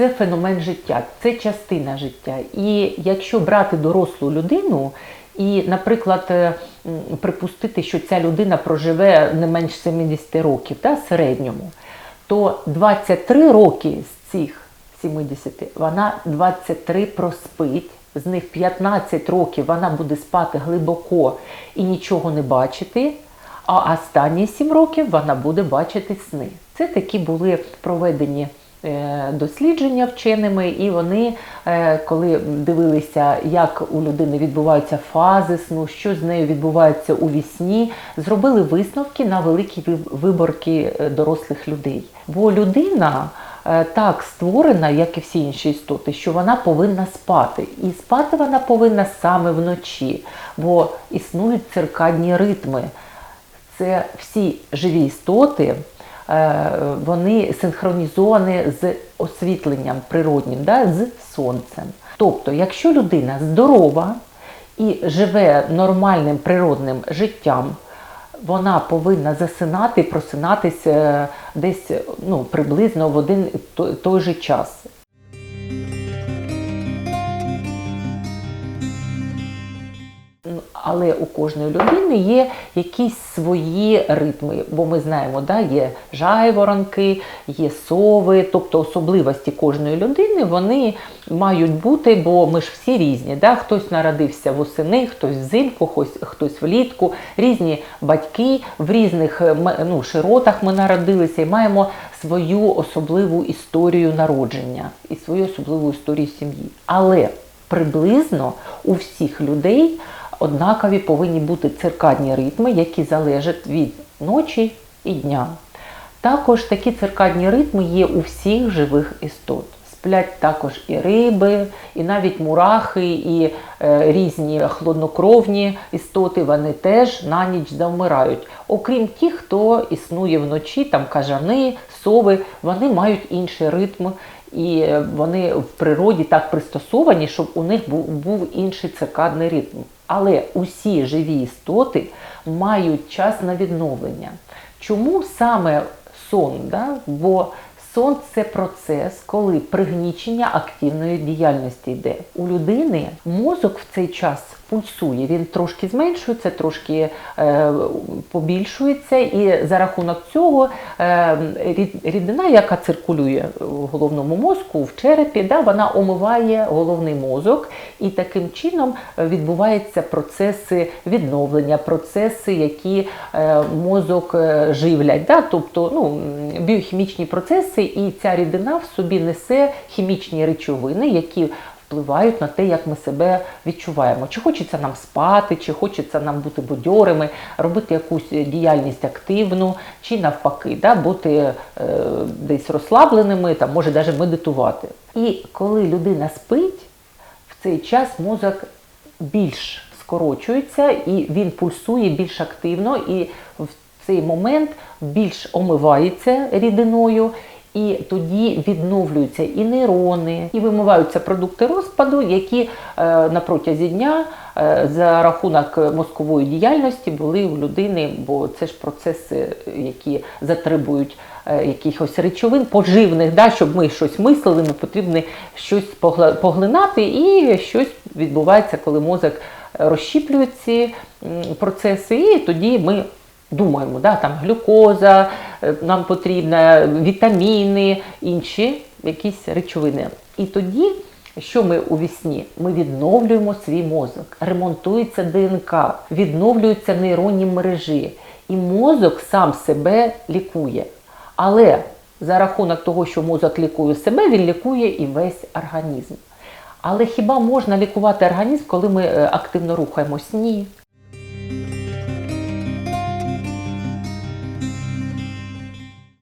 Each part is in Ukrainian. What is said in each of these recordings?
це феномен життя, це частина життя. І якщо брати дорослу людину і, наприклад, е, припустити, що ця людина проживе не менш 70 років, та, середньому, то 23 роки з цих 70 вона 23 проспить, з них 15 років вона буде спати глибоко і нічого не бачити. А останні 7 років вона буде бачити сни. Це такі були проведені дослідження вченими, і вони, е, коли дивилися, як у людини відбуваються фази сну, що з нею відбувається у вісні, зробили висновки на великі виборки е, дорослих людей. Бо людина е, так створена, як і всі інші істоти, що вона повинна спати. І спати вона повинна саме вночі, бо існують циркадні ритми це всі живі істоти, е, вони синхронізовані з освітленням природнім, да, з сонцем. Тобто, якщо людина здорова і живе нормальним природним життям, вона повинна засинати, просинатися е, десь ну, приблизно в один той же час. Але у кожної людини є якісь свої ритми, бо ми знаємо, да, є жайворонки, є сови, тобто особливості кожної людини вони мають бути, бо ми ж всі різні. Да? Хтось народився восени, хтось взимку, хтось, хтось влітку, різні батьки в різних е, ну, широтах ми народилися і маємо свою особливу історію народження і свою особливу історію сім'ї. Але приблизно у всіх людей однакові повинні бути циркадні ритми, які залежать від ночі і дня. Також такі циркадні ритми є у всіх живих істот. Сплять також і риби, і навіть мурахи, і е, різні хладнокровні істоти, вони теж на ніч завмирають. Окрім тих, хто існує вночі, там кажани, сови, вони мають інший ритм, і е, вони в природі так пристосовані, щоб у них був, був інший циркадний ритм. Але усі живі істоти мають час на відновлення. Чому саме сон? Да? Бо сон це процес, коли пригнічення активної діяльності йде. У людини мозок в цей час пульсує, він трошки зменшується, трошки е, побільшується, і за рахунок цього е, рідина, яка циркулює в головному мозку, в черепі, да, вона омиває головний мозок, і таким чином е, відбуваються процеси відновлення, процеси, які е, мозок е, живлять, да, тобто ну, біохімічні процеси, і ця рідина в собі несе хімічні речовини, які впливають на те, як ми себе відчуваємо. Чи хочеться нам спати, чи хочеться нам бути будьорими, робити якусь діяльність активну, чи навпаки, да, бути е, десь розслабленими, там, може навіть медитувати. І коли людина спить, в цей час мозок більш скорочується і він пульсує більш активно, і в цей момент більш омивається рідиною. І тоді відновлюються і нейрони, і вимиваються продукти розпаду, які е, на протязі дня е, за рахунок мозкової діяльності були у людини, бо це ж процеси, які затребують е, якихось речовин поживних, да, щоб ми щось мислили, ми потрібно щось поглинати, і щось відбувається, коли мозок розщіплює ці процеси, і тоді ми думаємо, да, там глюкоза е, нам потрібна, вітаміни, інші якісь речовини. І тоді, що ми у вісні? Ми відновлюємо свій мозок, ремонтується ДНК, відновлюються нейронні мережі, і мозок сам себе лікує. Але за рахунок того, що мозок лікує себе, він лікує і весь організм. Але хіба можна лікувати організм, коли ми е, активно рухаємось? Ні.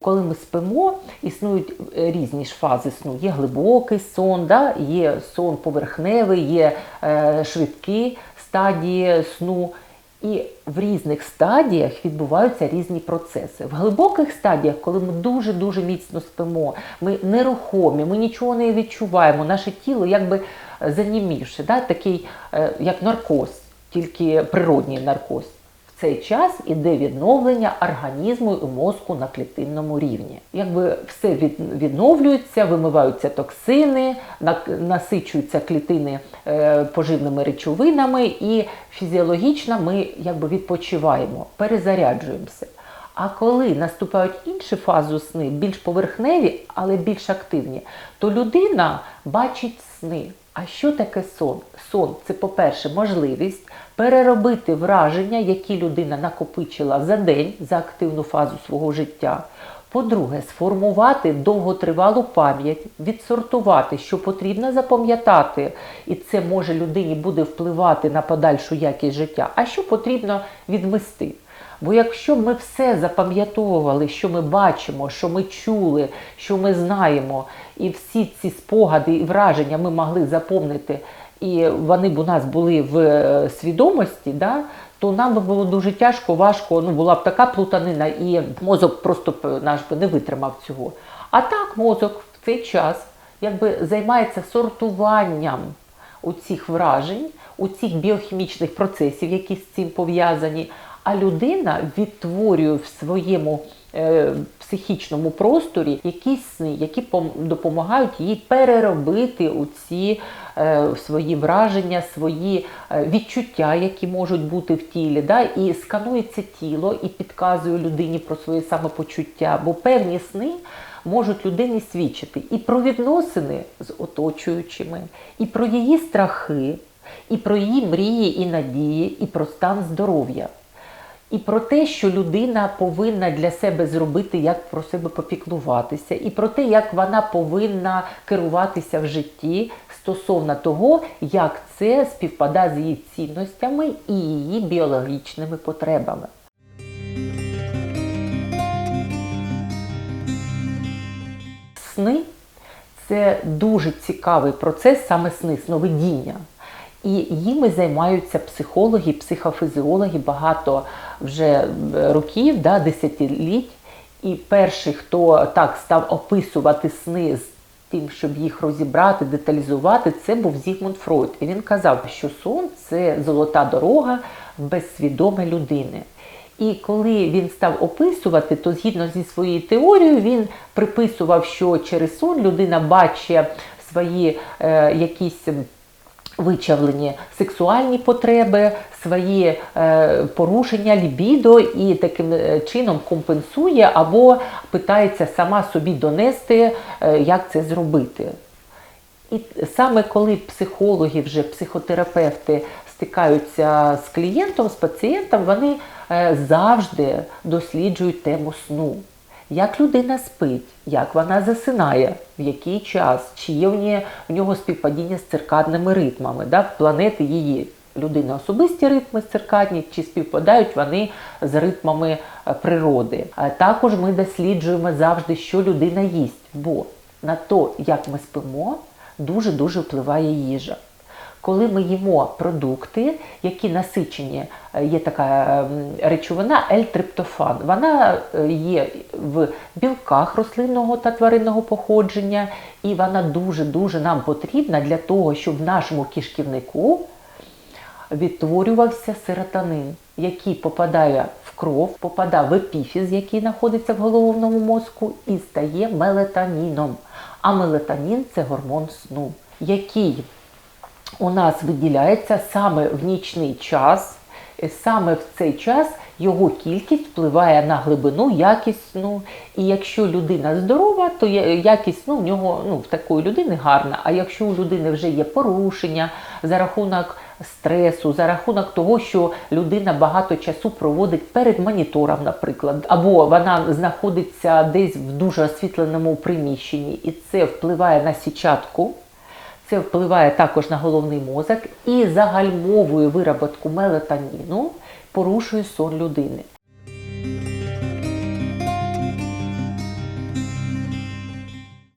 Коли ми спимо, існують е, різні ж фази сну. Є глибокий сон, да? є сон поверхневий, є е, швидкі стадії сну. І в різних стадіях відбуваються різні процеси. В глибоких стадіях, коли ми дуже-дуже міцно спимо, ми нерухомі, ми нічого не відчуваємо, наше тіло якби занімівше, да? такий е, як наркоз, тільки природній наркоз. Цей час іде відновлення організму і мозку на клітинному рівні. Якби все відновлюється, вимиваються токсини, насичуються клітини е, поживними речовинами, і фізіологічно ми якби відпочиваємо, перезаряджуємося. А коли наступають інші фази сни, більш поверхневі, але більш активні, то людина бачить сни. А що таке сон? Сон це, по-перше, можливість переробити враження, які людина накопичила за день, за активну фазу свого життя. По-друге, сформувати довготривалу пам'ять, відсортувати, що потрібно запам'ятати, і це може людині буде впливати на подальшу якість життя, а що потрібно відмести. Бо якщо ми все запам'ятовували, що ми бачимо, що ми чули, що ми знаємо, і всі ці спогади і враження ми могли запомнити, і вони б у нас були в е, свідомості, да, то нам би було дуже тяжко, важко, ну була б така плутанина, і мозок просто наш би не витримав цього. А так мозок в цей час якби займається сортуванням у цих вражень, у цих біохімічних процесів, які з цим пов'язані. А людина відтворює в своєму е, психічному просторі якісь сни, які допомагають їй переробити у ці е, свої враження, свої е, відчуття, які можуть бути в тілі. Да? І сканується тіло і підказує людині про своє самопочуття, бо певні сни можуть людині свідчити і про відносини з оточуючими, і про її страхи, і про її мрії і надії, і про стан здоров'я. І про те, що людина повинна для себе зробити, як про себе попіклуватися, і про те, як вона повинна керуватися в житті стосовно того, як це співпадає з її цінностями і її біологічними потребами. Сни це дуже цікавий процес, саме сни, сновидіння. І їми займаються психологи, психофізіологи багато вже е, років, да, десятиліть. І перший, хто так став описувати сни з тим, щоб їх розібрати, деталізувати, це був Зігмунд Фройд. І він казав, що сон це золота дорога в безсвідоме людини. І коли він став описувати, то згідно зі своєю теорією, він приписував, що через сон людина бачить свої е, якісь вичавлені сексуальні потреби, свої е, порушення лібідо і таким е, чином компенсує або питається сама собі донести, е, як це зробити. І саме коли психологи, вже психотерапевти стикаються з клієнтом, з пацієнтом, вони е, завжди досліджують тему сну. Як людина спить, як вона засинає, в який час, чи є в, нього співпадіння з циркадними ритмами, в планети її людини особисті ритми циркадні, чи співпадають вони з ритмами е, природи. А також ми досліджуємо завжди, що людина їсть, бо на то, як ми спимо, дуже-дуже впливає їжа. Коли ми їмо продукти, які насичені, е, є така ем, речовина L-триптофан. Вона е, є в білках рослинного та тваринного походження, і вона дуже-дуже нам потрібна для того, щоб в нашому кишківнику відтворювався серотонин, який попадає в кров, попадає в епіфіз, який знаходиться в головному мозку, і стає мелатоніном. А мелатонін це гормон сну, який у нас виділяється саме в нічний час. Саме в цей час його кількість впливає на глибину, якість сну. І якщо людина здорова, то якість сну в нього ну, в такої людини гарна. А якщо у людини вже є порушення за рахунок стресу, за рахунок того, що людина багато часу проводить перед монітором, наприклад, або вона знаходиться десь в дуже освітленому приміщенні, і це впливає на січатку. Це впливає також на головний мозок і загальмовує вироботку мелатоніну, порушує сон людини.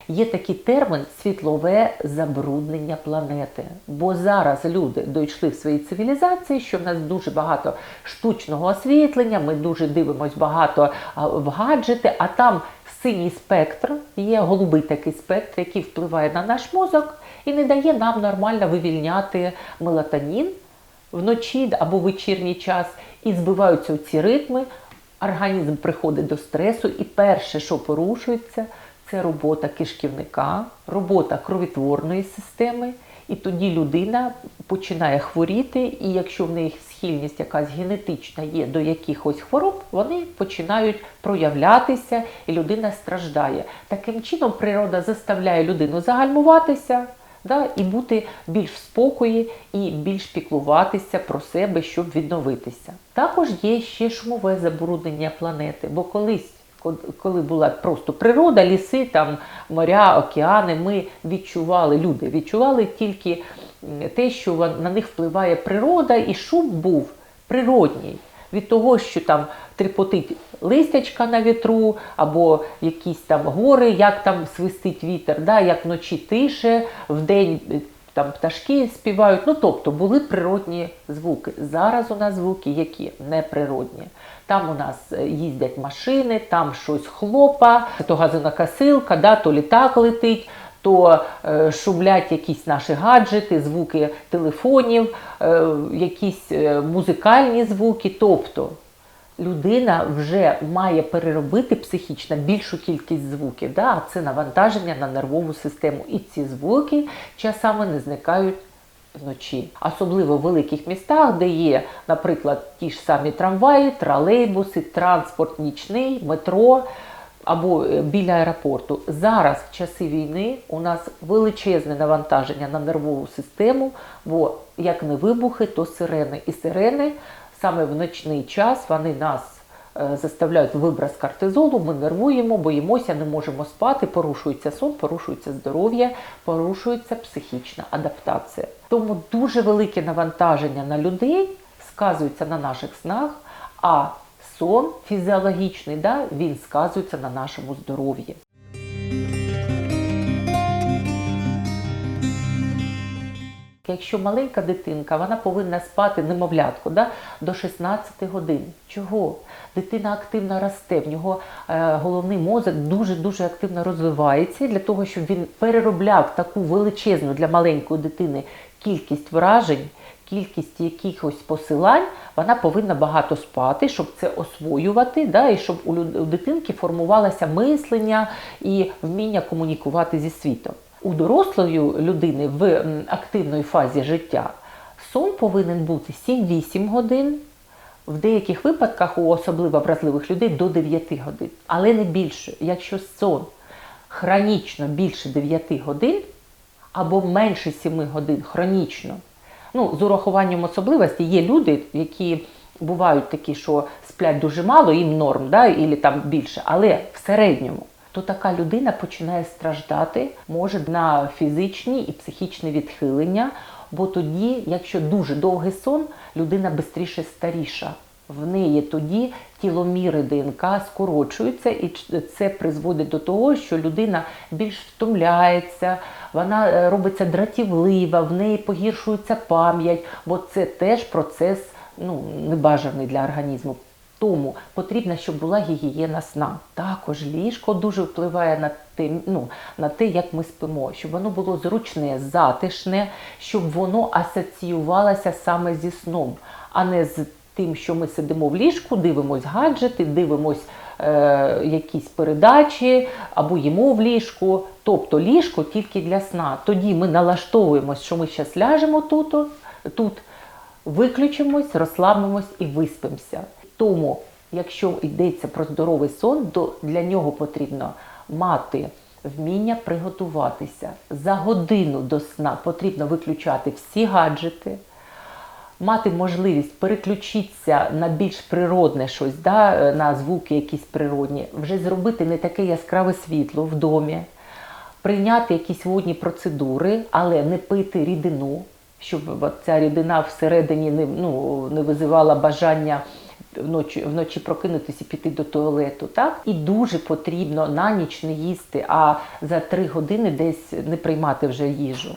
Є такий термін світлове забруднення планети. Бо зараз люди дійшли в своїй цивілізації, що в нас дуже багато штучного освітлення, ми дуже дивимося багато в гаджети, а там синій спектр, є голубий такий спектр, який впливає на наш мозок і не дає нам нормально вивільняти мелатонін вночі або вечірній час, і збиваються ці ритми, організм приходить до стресу, і перше, що порушується, це робота кишківника, робота кровотворної системи. І тоді людина починає хворіти, і якщо в неї схильність якась генетична є до якихось хвороб, вони починають проявлятися, і людина страждає. Таким чином, природа заставляє людину загальмуватися да, і бути більш в спокої і більш піклуватися про себе, щоб відновитися. Також є ще шумове забруднення планети, бо колись. Коли була просто природа, ліси, там моря, океани, ми відчували, люди відчували тільки те, що на них впливає природа, і шум був природній. Від того, що там трепотить листячка на вітру, або якісь там гори, як там свистить вітер, да, як вночі тише, вдень там пташки співають. Ну, тобто були природні звуки. Зараз у нас звуки, які неприродні. Там у нас е, їздять машини, там щось хлопа, то газонокосилка, да, то літак летить, то е, шумлять якісь наші гаджети, звуки телефонів, е, якісь музикальні звуки. Тобто людина вже має переробити психічно більшу кількість звуків. Да? Це навантаження на нервову систему. І ці звуки часами не зникають вночі. Особливо в великих містах, де є, наприклад, ті ж самі трамваї, тролейбуси, транспорт нічний, метро. Або е, біля аеропорту. Зараз, в часи війни, у нас величезне навантаження на нервову систему, бо як не вибухи, то сирени. І сирени саме в ночний час вони нас е, заставляють вибраз кортизолу, ми нервуємо, боїмося, не можемо спати, порушується сон, порушується здоров'я, порушується психічна адаптація. Тому дуже велике навантаження на людей сказується на наших снах. а сон фізіологічний, да, він сказується на нашому здоров'ї. Якщо маленька дитинка, вона повинна спати немовлятку да, до 16 годин. Чого? Дитина активно росте, в нього е, головний мозок дуже-дуже активно розвивається для того, щоб він переробляв таку величезну для маленької дитини кількість вражень кількість якихось посилань, вона повинна багато спати, щоб це освоювати, да, і щоб у дитинки формувалося мислення і вміння комунікувати зі світом. У дорослої людини в активної фазі життя сон повинен бути 7-8 годин. В деяких випадках у особливо вразливих людей до 9 годин, але не більше. Якщо сон хронічно більше 9 годин або менше 7 годин хронічно, Ну, з урахуванням особливостей є люди, які бувають такі, що сплять дуже мало, їм норм, да, і там більше, але в середньому. То така людина починає страждати, може на фізичні і психічні відхилення, бо тоді, якщо дуже довгий сон, людина швидше старіша. В неї тоді тіломіри ДНК скорочуються, і це призводить до того, що людина більш втомляється, вона е, робиться дратівлива, в неї погіршується пам'ять, бо це теж процес ну, небажаний для організму. Тому потрібно, щоб була гігієна сна. Також ліжко дуже впливає на те, ну, на те, як ми спимо, щоб воно було зручне, затишне, щоб воно асоціювалося саме зі сном, а не з тим, що ми сидимо в ліжку, дивимось гаджети, дивимось е, якісь передачі або їмо в ліжку. Тобто ліжко тільки для сна. Тоді ми налаштовуємось, що ми зараз ляжемо тут, тут виключимось, розслабимось і виспимося. Тому, якщо йдеться про здоровий сон, то для нього потрібно мати. Вміння приготуватися за годину до сна потрібно виключати всі гаджети мати можливість переключитися на більш природне щось, да, е, на звуки якісь природні, вже зробити не таке яскраве світло в домі, прийняти якісь водні процедури, але не пити рідину, щоб ця рідина всередині не ну, не визивала бажання. Вночі вночі прокинутися і піти до туалету, так і дуже потрібно на ніч не їсти, а за три години десь не приймати вже їжу.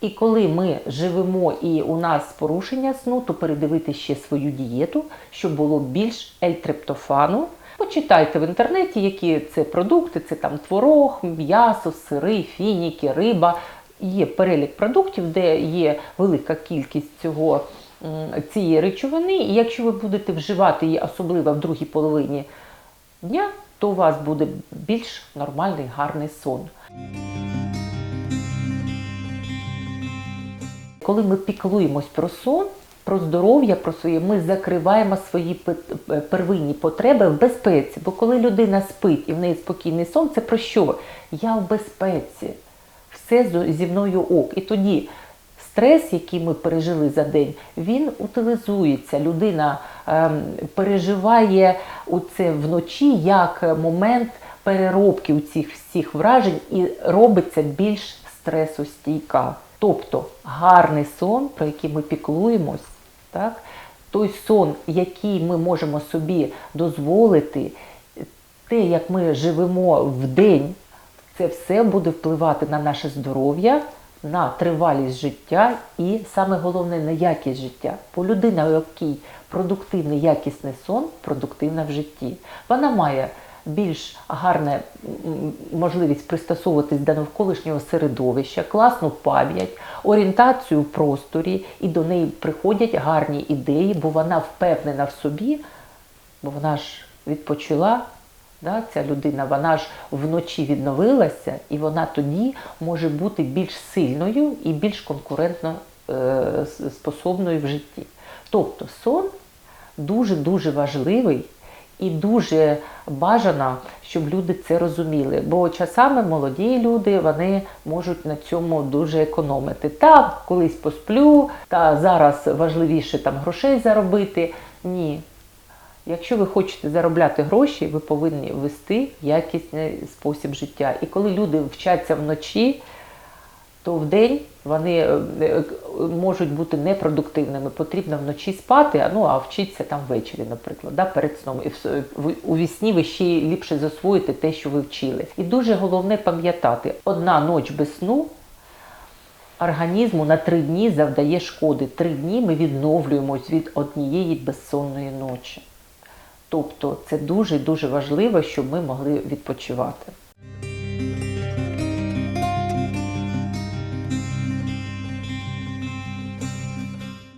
І коли ми живемо і у нас порушення сну, то передивити ще свою дієту, щоб було більш ельтрептофану. Почитайте в інтернеті, які це продукти, це там творог, м'ясо, сири, фініки, риба. Є перелік продуктів, де є велика кількість цього цієї речовини, і якщо ви будете вживати її, особливо в другій половині дня, то у вас буде більш нормальний гарний сон. Коли ми піклуємось про сон, про здоров'я, про своє, ми закриваємо свої е, первинні потреби в безпеці. Бо коли людина спить і в неї спокійний сон, це про що? Я в безпеці, все зі мною ок. І тоді стрес, який ми пережили за день, він утилізується. Людина ем, переживає це вночі як момент переробки у цих всіх вражень і робиться більш стресостійка. Тобто гарний сон, про який ми піклуємось, так? той сон, який ми можемо собі дозволити, те, як ми живемо в день, це все буде впливати на наше здоров'я, на тривалість життя і саме головне на якість життя. Бо людина, у якій продуктивний якісний сон, продуктивна в житті. Вона має більш гарне можливість пристосовуватись до навколишнього середовища, класну пам'ять, орієнтацію в просторі, і до неї приходять гарні ідеї, бо вона впевнена в собі, бо вона ж відпочила, да, ця людина, вона ж вночі відновилася, і вона тоді може бути більш сильною і більш конкурентно е, способною в житті. Тобто сон дуже-дуже важливий і дуже бажано, щоб люди це розуміли. Бо часами молоді люди вони можуть на цьому дуже економити. Та колись посплю, та зараз важливіше там грошей заробити. Ні. Якщо ви хочете заробляти гроші, ви повинні вести якісний спосіб життя. І коли люди вчаться вночі, то в день вони е, е, можуть бути непродуктивними. Потрібно вночі спати, а, ну а вчитися там ввечері, наприклад, да, перед сном. І у вісні ви ще ліпше засвоїте те, що ви вчили. І дуже головне пам'ятати, одна ніч без сну організму на три дні завдає шкоди. Три дні ми відновлюємось від однієї безсонної ночі. Тобто це дуже дуже важливо, щоб ми могли відпочивати.